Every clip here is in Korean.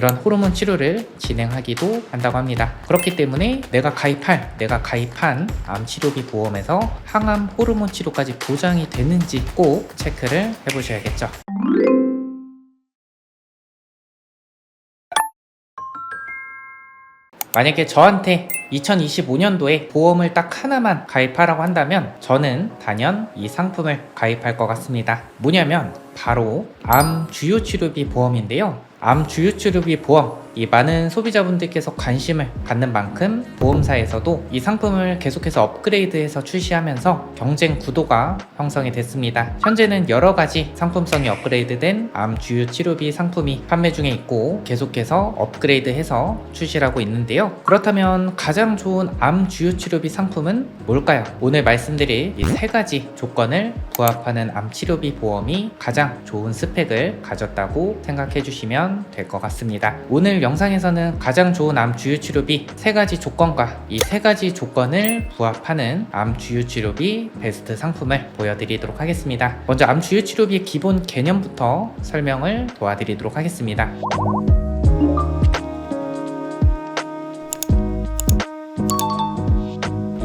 이런 호르몬 치료를 진행하기도 한다고 합니다. 그렇기 때문에 내가 가입할, 내가 가입한 암 치료비 보험에서 항암 호르몬 치료까지 보장이 되는지 꼭 체크를 해보셔야겠죠. 만약에 저한테 2025년도에 보험을 딱 하나만 가입하라고 한다면 저는 단연 이 상품을 가입할 것 같습니다. 뭐냐면 바로 암 주요 치료비 보험인데요. 암 주요 치료비 보험 이 많은 소비자분들께서 관심을 갖는 만큼 보험사에서도 이 상품을 계속해서 업그레이드해서 출시하면서 경쟁 구도가 형성이 됐습니다. 현재는 여러 가지 상품성이 업그레이드된 암 주요 치료비 상품이 판매 중에 있고 계속해서 업그레이드해서 출시를 하고 있는데요. 그렇다면 가장 좋은 암 주요 치료비 상품은 뭘까요? 오늘 말씀드릴 이 세 가지 조건을 부합하는 암 치료비 보험이 가장 좋은 스펙을 가졌다고 생각해 주시면 될 것 같습니다. 오늘 영상에서는 가장 좋은 암 주요 치료비 세 가지 조건과 이 세 가지 조건을 부합하는 암 주요 치료비 베스트 상품을 보여드리도록 하겠습니다. 먼저 암 주요 치료비의 기본 개념부터 설명을 도와드리도록 하겠습니다.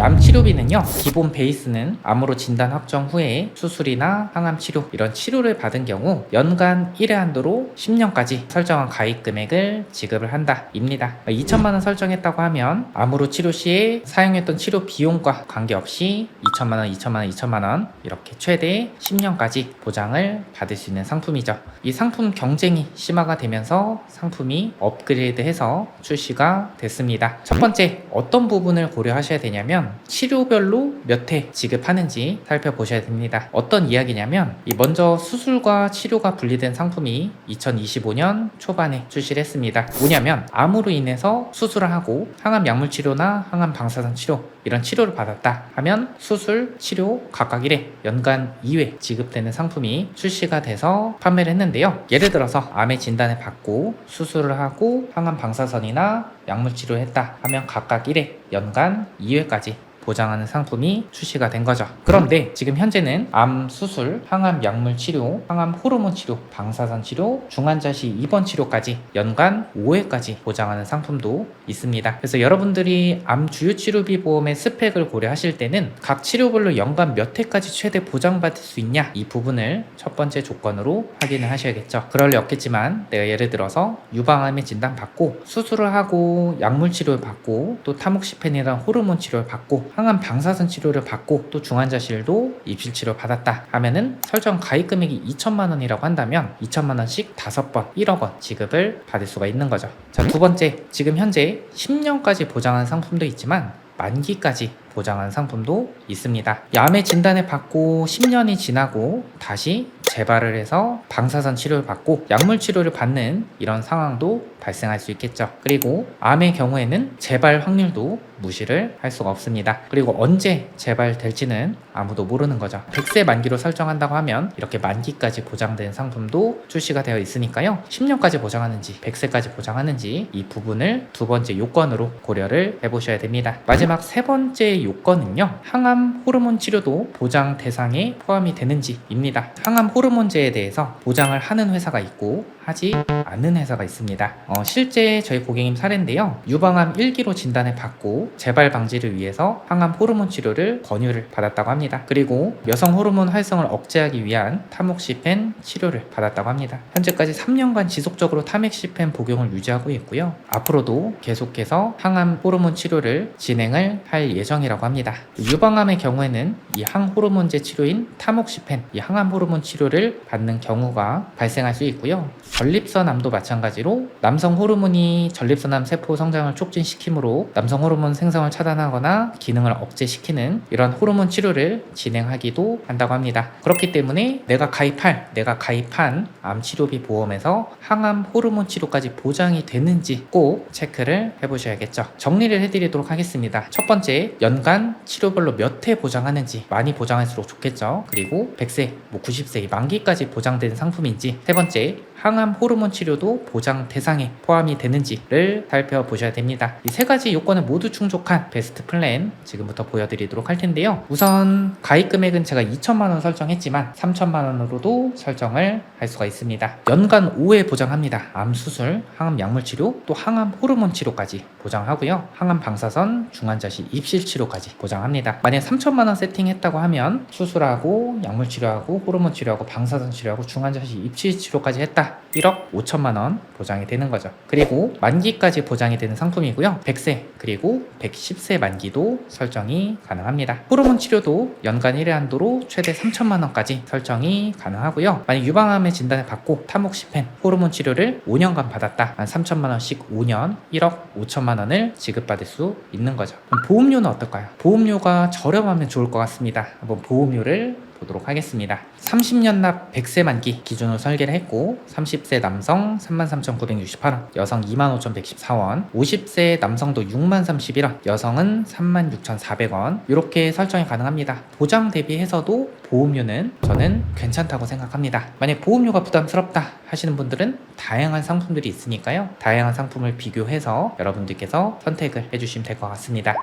암 치료비는요 기본 베이스는 암으로 진단 확정 후에 수술이나 항암 치료 이런 치료를 받은 경우 연간 1회 한도로 10년까지 설정한 가입 금액을 지급을 한다입니다. 2천만 원 설정했다고 하면 암으로 치료 시에 사용했던 치료 비용과 관계없이 2천만 원 2천만 원 2천만 원 이렇게 최대 10년까지 보장을 받을 수 있는 상품이죠. 이 상품 경쟁이 심화가 되면서 상품이 업그레이드해서 출시가 됐습니다. 첫 번째 어떤 부분을 고려하셔야 되냐면 치료별로 몇 회 지급하는지 살펴보셔야 됩니다. 어떤 이야기냐면 이 먼저 수술과 치료가 분리된 상품이 2025년 초반에 출시를 했습니다. 뭐냐면 암으로 인해서 수술을 하고 항암 약물 치료나 항암 방사선 치료 이런 치료를 받았다 하면 수술, 치료 각각 1회 연간 2회 지급되는 상품이 출시가 돼서 판매를 했는데요. 예를 들어서 암의 진단을 받고 수술을 하고 항암 방사선이나 약물 치료를 했다 하면 각각 1회 연간 2회까지 보장하는 상품이 출시가 된 거죠. 그런데 지금 현재는 암 수술, 항암 약물 치료, 항암 호르몬 치료, 방사선 치료, 중환자시 입원 치료까지 연간 5회까지 보장하는 상품도 있습니다. 그래서 여러분들이 암 주요 치료비 보험의 스펙을 고려하실 때는 각 치료별로 연간 몇 회까지 최대 보장받을 수 있냐 이 부분을 첫 번째 조건으로 확인을 하셔야겠죠. 그럴 리 없겠지만 내가 예를 들어서 유방암의 진단 받고 수술을 하고 약물 치료를 받고 또 타목시펜이라는 호르몬 치료를 받고 항암 방사선 치료를 받고 또 중환자실도 입실 치료 받았다 하면은 설정 가입 금액이 2천만 원이라고 한다면 2천만 원씩 5번 1억 원 지급을 받을 수가 있는 거죠. 자, 두 번째, 지금 현재 10년까지 보장한 상품도 있지만 만기까지 보장한 상품도 있습니다. 암의 진단을 받고 10년이 지나고 다시 재발을 해서 방사선 치료를 받고 약물 치료를 받는 이런 상황도 발생할 수 있겠죠. 그리고 암의 경우에는 재발 확률도 무시를 할 수가 없습니다. 그리고 언제 재발될지는 아무도 모르는 거죠. 100세 만기로 설정한다고 하면 이렇게 만기까지 보장된 상품도 출시가 되어 있으니까요. 10년까지 보장하는지 100세까지 보장하는지 이 부분을 두 번째 요건으로 고려를 해보셔야 됩니다. 마지막 세 번째 요건은요. 항암 호르몬 치료도 보장 대상에 포함이 되는지입니다. 항암 호르몬 제에 대해서 보장을 하는 회사가 있고 하지 않는 회사가 있습니다. 어, 실제 저희 고객님 사례인데요. 유방암 1기로 진단을 받고 재발 방지를 위해서 항암 호르몬 치료를 권유를 받았다고 합니다. 그리고 여성 호르몬 활성을 억제하기 위한 타목시펜 치료를 받았다고 합니다. 현재까지 3년간 지속적으로 타맥시펜 복용을 유지하고 있고요. 앞으로도 계속해서 항암 호르몬 치료를 진행을 할 예정이라고 합니다. 유방암의 경우에는 이 항호르몬제 치료인 타목시펜, 이 항암 호르몬 치료를 받는 경우가 발생할 수 있고요. 전립선암도 마찬가지로 남성 호르몬이 전립선암 세포 성장을 촉진시키므로 남성 호르몬 생성을 차단하거나 기능을 억제시키는 이런 호르몬 치료를 진행하기도 한다고 합니다. 그렇기 때문에 내가 가입할, 내가 가입한 암 치료비 보험에서 항암 호르몬 치료까지 보장이 되는지 꼭 체크를 해보셔야겠죠. 정리를 해드리도록 하겠습니다. 첫 번째, 연간 치료별로 몇 회 보장하는지 많이 보장할수록 좋겠죠. 그리고 100세, 뭐 90세, 만기까지 보장된 상품인지 세 번째, 항암 호르몬 치료도 보장 대상에 포함이 되는지를 살펴보셔야 됩니다. 이 세 가지 요건을 모두 충족한 베스트 플랜 지금부터 보여드리도록 할 텐데요. 우선 가입 금액은 제가 2천만 원 설정했지만 3천만 원으로도 설정을 할 수가 있습니다. 연간 5회 보장합니다. 암 수술, 항암 약물 치료, 또 항암 호르몬 치료까지 보장하고요. 항암 방사선, 중환자실 입실 치료까지 보장합니다. 만약 3천만 원 세팅했다고 하면 수술하고 약물 치료하고 호르몬 치료하고 방사선 치료하고 중환자실 입실 치료까지 했다. 1억 5천만 원 보장이 되는 거죠. 그리고 만기까지 보장이 되는 상품이고요. 100세 그리고 110세 만기도 설정이 가능합니다. 호르몬 치료도 연간 1회 한도로 최대 3천만 원까지 설정이 가능하고요. 만약 유방암의 진단을 받고 타목시펜 호르몬 치료를 5년간 받았다. 한 3천만 원씩 5년 1억 5천만 원을 지급받을 수 있는 거죠. 그럼 보험료는 어떨까요? 보험료가 저렴하면 좋을 것 같습니다. 한번 보험료를 보도록 하겠습니다. 30년 납 100세 만기 기준으로 설계를 했고 30세 남성 33,968원, 여성 25,114원, 50세 남성도 6,031원, 여성은 36,400원 이렇게 설정이 가능합니다. 보장 대비해서도 보험료는 저는 괜찮다고 생각합니다. 만약 보험료가 부담스럽다 하시는 분들은 다양한 상품들이 있으니까요. 다양한 상품을 비교해서 여러분들께서 선택을 해주시면 될 것 같습니다.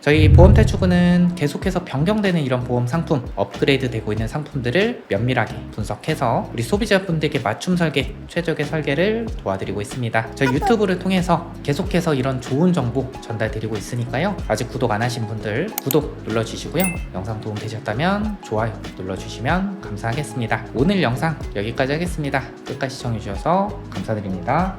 저희 보험 탈출구는 계속해서 변경되는 이런 보험 상품, 업그레이드 되고 있는 상품들을 면밀하게 분석해서 우리 소비자분들께 맞춤 설계, 최적의 설계를 도와드리고 있습니다. 저희 유튜브를 통해서 계속해서 이런 좋은 정보 전달드리고 있으니까요. 아직 구독 안 하신 분들 구독 눌러주시고요. 영상 도움 되셨다면 좋아요 눌러주시면 감사하겠습니다. 오늘 영상 여기까지 하겠습니다. 끝까지 시청해주셔서 감사드립니다.